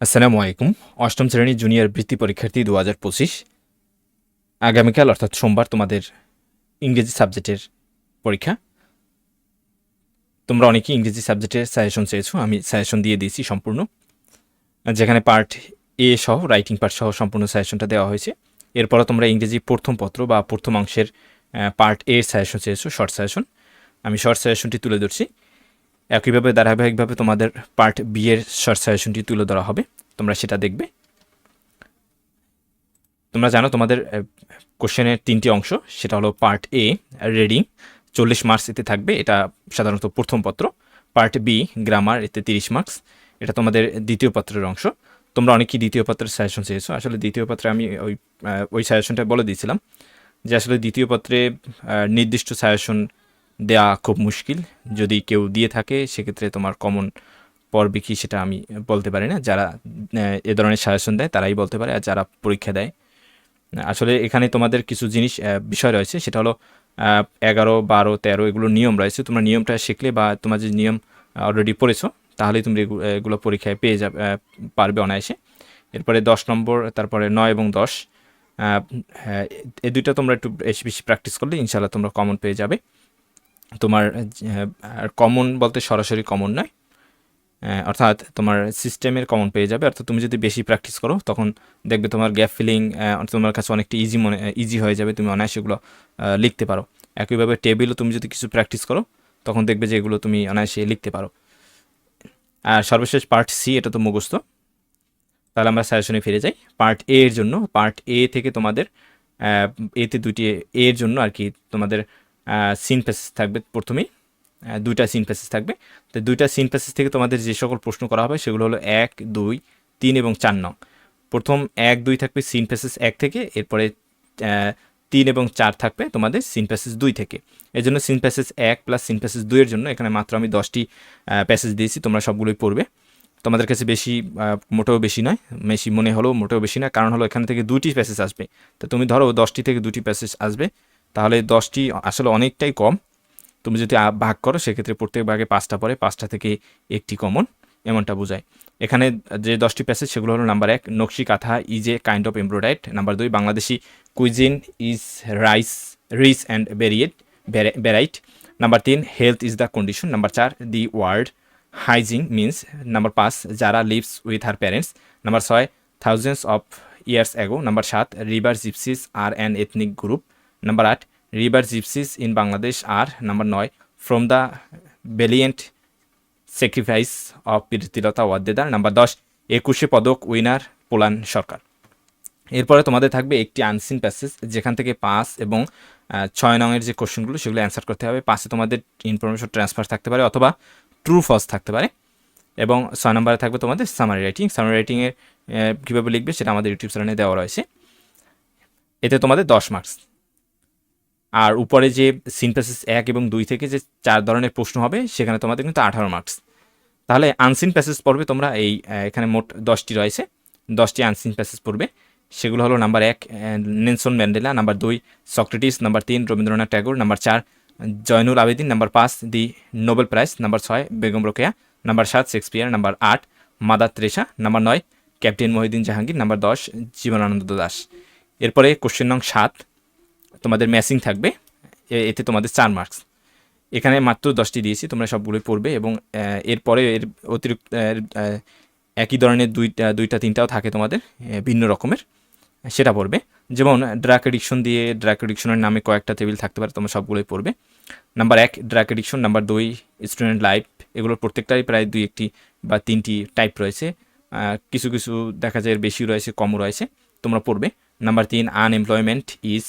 আসসালামু আলাইকুম। অষ্টম শ্রেণির জুনিয়র বৃত্তি পরীক্ষার্থী দু হাজার পঁচিশ। আগামীকাল, অর্থাৎ সোমবার, তোমাদের ইংরেজি সাবজেক্টের পরীক্ষা। তোমরা অনেকেই ইংরেজি সাবজেক্টের সাজেশন চেয়েছো, আমি সাজেশন দিয়ে দিয়েছি সম্পূর্ণ। যেখানে পার্ট এ সহ রাইটিং পার্ট সহ সম্পূর্ণ সাজেশনটা দেওয়া হয়েছে। এরপরে তোমরা ইংরেজি প্রথম পত্র বা প্রথম অংশের পার্ট এর সাজেশন চেয়েছো শর্ট সাজেশন আমি শর্ট সাজেশনটি তুলে ধরছি। একইভাবে, ধারাবাহিকভাবে তোমাদের পার্ট বি এর শর্ট সাজেশনটি তুলে ধরা হবে। তোমরা সেটা দেখবে। তোমরা জানো তোমাদের কোশ্চেনের তিনটি অংশ, সেটা হলো পার্ট এ রিডিং চল্লিশ মার্কস এতে থাকবে, এটা সাধারণত প্রথম পত্র। পার্ট বি গ্রামার এতে তিরিশ মার্কস এটা তোমাদের দ্বিতীয় পত্রের অংশ। তোমরা অনেকেই দ্বিতীয় পত্রের সাজেশন চেয়েছো। আসলে দ্বিতীয় পত্রে আমি ওই ওই সাজেশনটা বলে দিয়েছিলাম যে আসলে দ্বিতীয় পত্রে নির্দিষ্ট সাজেশন দেওয়া খুব মুশকিল। যদি কেউ দিয়ে থাকে সেক্ষেত্রে তোমার কমন পড়বে কি সেটা আমি বলতে পারি না। যারা এ ধরনের সাজেশন দেয় তারাই বলতে পারে আর যারা পরীক্ষা দেয় আসলে এখানে তোমাদের কিছু জিনিস বিষয় রয়েছে। সেটা হলো এগারো বারো তেরো এগুলো নিয়ম রয়েছে। তোমরা নিয়মটা শিখলে বা তোমার যে নিয়ম অলরেডি পড়েছো তাহলেই তুমি এগু- এগুলো পরীক্ষায় পেয়ে যাবে পারবে অনায়াসে। এরপরে দশ নম্বর তারপরে নয় এবং দশ হ্যাঁ, এই দুইটা তোমরা একটু বেশি বেশি প্র্যাকটিস করলে ইনশাল্লাহ তোমরা কমন পেয়ে যাবে। তোমার কমন বলতে সরাসরি কমন নয়। অর্থাৎ তোমার সিস্টেমের কমন পেয়ে যাবে। অর্থাৎ তুমি যদি বেশি প্র্যাকটিস করো, তখন দেখবে তোমার গ্যাপ ফিলিং তোমার কাছে অনেকটা ইজি মনে ইজি হয়ে যাবে। তুমি অনায়াসে এগুলো লিখতে পারো। একইভাবে টেবিলও তুমি যদি কিছু প্র্যাকটিস করো, তখন দেখবে যে এগুলো তুমি অনায়াসে লিখতে পারো। আর সর্বশেষ পার্ট সি এটা তো মুখস্থ। তাহলে আমরা সাজেশনে ফিরে যাই। পার্ট এ এর জন্য পার্ট এ থেকে তোমাদের এতে দুটি এ এর জন্য আর কি তোমাদের সিন থাকবে প্রথমেই। দুইটা সিন থাকবে। তো দুইটা সিন থেকে তোমাদের যে সকল প্রশ্ন করা হবে সেগুলো হলো এক, দুই, তিন এবং চার নং। প্রথম এক, দুই থাকবে সিন এক থেকে, এরপরে তিন এবং চার থাকবে তোমাদের সিন দুই থেকে। এই জন্য সিন এক প্লাস সিন দুইয়ের জন্য এখানে মাত্র আমি দশটি প্যাসেজ দিয়েছি, তোমরা সবগুলোই পড়বে। তোমাদের কাছে বেশি মোটেও বেশি নয়, বেশি মনে হলেও মোটেও বেশি না, কারণ হলো এখান থেকে দুটি প্যাসেজ আসবে। তো তুমি ধরো দশটি থেকে দুটি প্যাসেজ আসবে। তাহলে দশটি আসলে অনেকটাই কম। তুমি যদি ভাগ করো, সেক্ষেত্রে প্রত্যেক ভাগে পাঁচটা পরে পাঁচটা থেকে একটি কমন এমনটা বোঝায়। এখানে যে দশটি প্যাসেজ সেগুলো হলো নাম্বার এক Nakshi Kantha is a kind of embroidered number দুই, Bangladeshi cuisine is rice rich and varied variety number তিন health is the condition number চার the word hygiene means number পাঁচ, যারা lives with her parents number ছয় thousands of years ago number সাত river gypsies are an ethnic group number আট river gypsies in Bangladesh are number নয় from the valiant sacrifice of Pritilata Waddedar number দশ, একুশে পদক winner Pollan সরকার। এরপরে তোমাদের থাকবে একটি আনসিন প্যাসেজ যেখান থেকে পাঁচ এবং ছয় নংয়ের যে কোশ্চেনগুলো সেগুলো অ্যান্সার করতে হবে। পাঁচে তোমাদের ইনফরমেশন ট্রান্সফার থাকতে পারে অথবা ট্রু ফলস থাকতে পারে। এবং ছয় নম্বরে থাকবে তোমাদের সামারি রাইটিং সামারি রাইটিংয়ের কীভাবে লিখবে সেটা আমাদের ইউটিউব চ্যানেলে দেওয়া রয়েছে। এতে তোমাদের দশ মার্কস আর উপরে যে সিনপ্যাসেস এক এবং দুই থেকে যে চার ধরনের প্রশ্ন হবে, সেখানে তোমাদের কিন্তু আঠারো মার্কস তাহলে আনসিন প্যাসেজ পড়বে তোমরা এই এখানে মোট দশটি রয়েছে। দশটি আনসিন প্যাসেজ পড়বে। সেগুলো হলো নাম্বার এক নেনসন ম্যান্ডেলা নাম্বার দুই, সক্রেটিস নাম্বার তিন, রবীন্দ্রনাথ ট্যাগোর নাম্বার চার, জয়নুল আবেদিন নাম্বার পাঁচ, দি নোবেল প্রাইজ নাম্বার ছয়, বেগম রোকেয়া নাম্বার সাত, শেক্সপিয়ার নাম্বার আট, মাদার ত্রেসা নাম্বার নয়, ক্যাপ্টেন মহিউদ্দিন জাহাঙ্গীর নাম্বার দশ, জীবনানন্দ দাস। এরপরে কোশ্চেন নং সাত তোমাদের ম্যাচিং থাকবে এতে তোমাদের চার মার্কস এখানে মাত্র দশটি দিয়েছি, তোমরা সবগুলোই পড়বে এবং এরপরে এর অতিরিক্ত একই ধরনের দুইটা দুইটা তিনটাও থাকে তোমাদের ভিন্ন রকমের, সেটা পড়বে। যেমন ড্রাক এডিকশন দিয়ে ড্রাক এডিকশনের নামে কয়েকটা টেবিল থাকতে পারে, তোমরা সবগুলোই পড়বে। নাম্বার এক ড্রাক এডিকশন নাম্বার দুই স্টুডেন্ট লাইফ এগুলোর প্রত্যেকটাই প্রায় দুই একটি বা তিনটি টাইপ রয়েছে। কিছু কিছু দেখা যায় বেশি রয়েছে কম রয়েছে, তোমরা পড়বে। নাম্বার তিন আনএমপ্লয়মেন্ট ইজ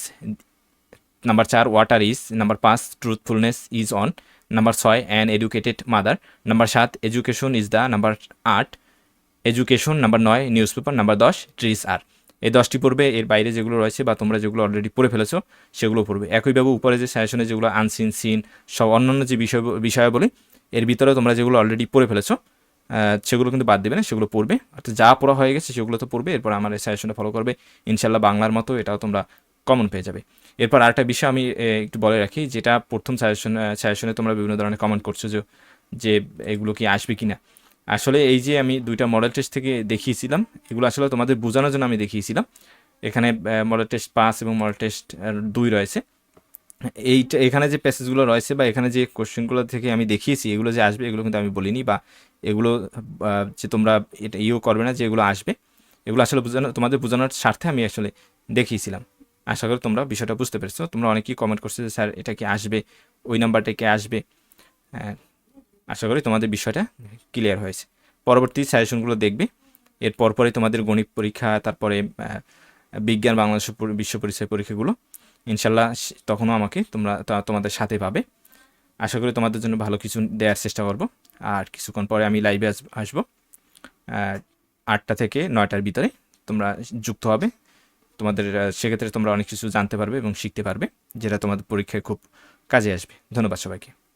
নাম্বার চার ওয়াটার ইজ নাম্বার পাঁচ ট্রুথফুলনেস ইজ অন নাম্বার ছয় অ্যান এডুকেটেড মাদার নাম্বার সাত এডুকেশন ইজ দ্য নাম্বার আট এডুকেশন নাম্বার নয় নিউজ পেপার নাম্বার দশ ট্রিস আর এই দশটি পড়বে, এর বাইরে যেগুলো রয়েছে বা তোমরা যেগুলো অলরেডি পড়ে ফেলেছো, সেগুলো পড়বে। একইভাবে উপরে যে সাজেশনে যেগুলো আনসিন সিন সব অন্যান্য যে বিষয়, বিষয়াবলী, এর ভিতরে তোমরা যেগুলো অলরেডি পড়ে ফেলেছো সেগুলো কিন্তু বাদ দেবে না, সেগুলো পড়বে। অর্থাৎ যা পড়া হয়ে গেছে, সেগুলো তো পড়বে। এরপর আমার এই সাজেশনটা ফলো করবে। ইনশাল্লাহ বাংলার মতো এটাও তোমরা কমন পেয়ে যাবে। এরপর আরেকটা বিষয় আমি একটু বলে রাখি, যেটা প্রথম সাজেশন সাজেশনে তোমরা বিভিন্ন ধরনের কমেন্ট করছ যে যে এগুলো কি আসবে কি না আসলে এই যে আমি দুইটা মডেল টেস্ট থেকে দেখিয়েছিলাম, এগুলো আসলে তোমাদের বোঝানোর জন্য আমি দেখিয়েছিলাম। এখানে মডেল টেস্ট পাস এবং মডেল টেস্ট দুই রয়েছে। এইটা, এখানে যে প্যাসেজগুলো রয়েছে বা এখানে যে কোশ্চেনগুলো থেকে আমি দেখিয়েছি, এগুলো যে আসবে, এগুলো কিন্তু আমি বলিনি বা এগুলো যে তোমরা এটা ইও করবে না যে এগুলো আসবে। এগুলো আসলে বোঝানো, তোমাদের বোঝানোর স্বার্থে আমি আসলে দেখিয়েছিলাম। আশা করি তোমরা বিষয়টা বুঝতে পেরেছ। তোমরা অনেকেই কমেন্ট করছ যে স্যার এটা কি আসবে? ওই নাম্বারটা কি আসবে? হ্যাঁ, আশা করি তোমাদের বিষয়টা ক্লিয়ার হয়েছে। পরবর্তী সাজেশনগুলো দেখবে। এর পরপরই তোমাদের গণিত পরীক্ষা তারপরে বিজ্ঞান বাংলাদেশ বিশ্ব পরিচয় পরীক্ষাগুলো। ইনশাল্লাহ তখনও আমাকে তোমরা তোমাদের সাথে পাবে। আশা করি তোমাদের জন্য ভালো কিছু দেওয়ার চেষ্টা করব। আর কিছুক্ষণ পরে আমি লাইভে আসব। আটটা থেকে নয়টার ভিতরে তোমরা যুক্ত হবে। তোমাদের সেক্ষেত্রে তোমরা অনেক কিছু জানতে পারবে এবং শিখতে পারবে, যেটা তোমাদের পরীক্ষায় খুব কাজে আসবে। ধন্যবাদ সবাইকে।